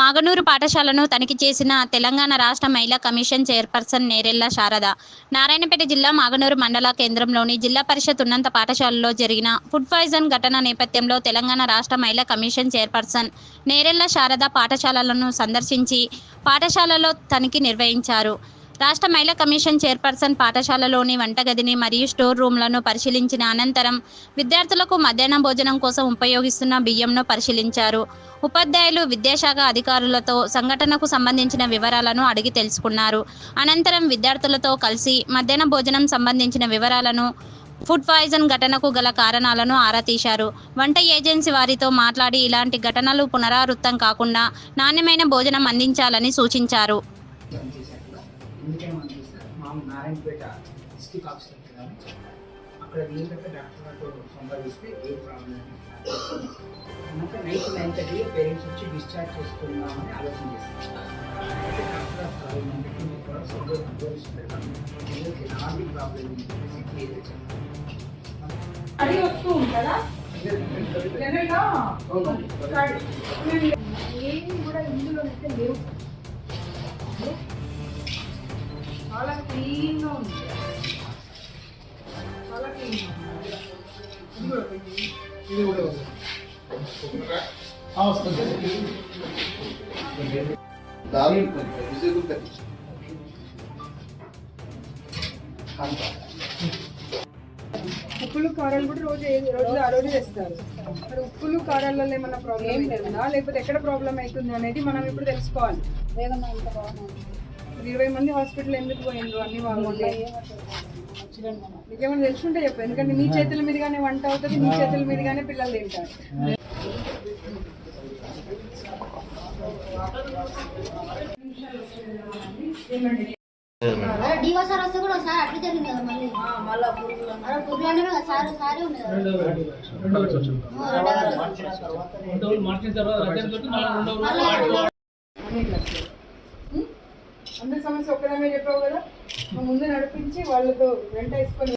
మాగనూరు పాఠశాలను తనిఖీ చేసిన తెలంగాణ రాష్ట్ర మహిళా కమిషన్ చైర్పర్సన్ నేరెళ్ళ శారద. నారాయణపేట జిల్లా మాగనూరు మండల కేంద్రంలోని జిల్లా పరిషత్ ఉన్నత పాఠశాలలో జరిగిన ఫుడ్ పాయిజన్ ఘటన నేపథ్యంలో తెలంగాణ రాష్ట్ర మహిళా కమిషన్ చైర్పర్సన్ నేరెళ్ళ శారద పాఠశాలలను సందర్శించి పాఠశాలలో తనిఖీ నిర్వహించారు. రాష్ట్ర మహిళా కమిషన్ చైర్పర్సన్ పాఠశాలలోని వంటగదిని మరియు స్టోర్ రూమ్లను పరిశీలించిన అనంతరం విద్యార్థులకు మధ్యాహ్న భోజనం కోసం ఉపయోగిస్తున్న బియ్యంను పరిశీలించారు. ఉపాధ్యాయులు విద్యాశాఖ అధికారులతో సంఘటనకు సంబంధించిన వివరాలను అడిగి తెలుసుకున్నారు. అనంతరం విద్యార్థులతో కలిసి మధ్యాహ్న భోజనం సంబంధించిన వివరాలను ఫుడ్ పాయిజన్ ఘటనకు గల కారణాలను ఆరా తీశారు. వంట ఏజెన్సీ వారితో మాట్లాడి ఇలాంటి ఘటనలు పునరావృత్తం కాకుండా నాణ్యమైన భోజనం అందించాలని సూచించారు. చూస్తే మా నారాయణపేట డిస్టిక్ ఆఫీసర్ గారు అక్కడ వీళ్ళకి డాక్టర్లతో సంప్రదిస్తే ఏ ప్రాబ్లం అన్నాక నైట్ నైన్ థర్టీ పేరెంట్స్ వచ్చి డిశ్చార్జ్ చేసుకుందామని ఆలోచన చేస్తారు. అయితే డాక్టర్ అసలు మీకు కూడా సంతోషం అనుభవిస్తారు పిల్లలకి ఎలాంటి ప్రాబ్లం చెప్పేసి అది వస్తూ ఉంటుందా. ఏమి కూడా ఇందులో అయితే లేవు. చాలా క్లీన్గా ఉంది. చాలా క్లీన్గా ఉంది. ఇది కూడా ఉప్పులు కారాలు కూడా రోజు ఏ- రోజు ఆ రోజు తెస్తారు మరి ఉప్పులు కారాలలో ఏమైనా ప్రాబ్లం అవుతుందా లేకపోతే ఎక్కడ ప్రాబ్లం అవుతుంది అనేది మనం ఇప్పుడు తెలుసుకోవాలి. మరి ఇరవై మంది హాస్పిటల్ ఎందుకు పోయిండ్రు? అన్ని బాగుంది మీకేమైనా తెలుసుంటే చెప్పు. ఎందుకంటే మీ చేతుల మీదుగానే వంట అవుతుంది మీ చేతుల మీదుగానే పిల్లలు తింటారు. డివో సార్ వస్తే కూడా సార్ అట్లా జరిగింది కదా మళ్ళీ మళ్ళీ పురుగులు అంటే కదా సార్ సారే ఉంది కదా మళ్ళీ అందరి సమస్య ఒక్కదామే చెప్పావు కదా? ముందు నడిపించి వాళ్ళతో వెంట వేసుకొని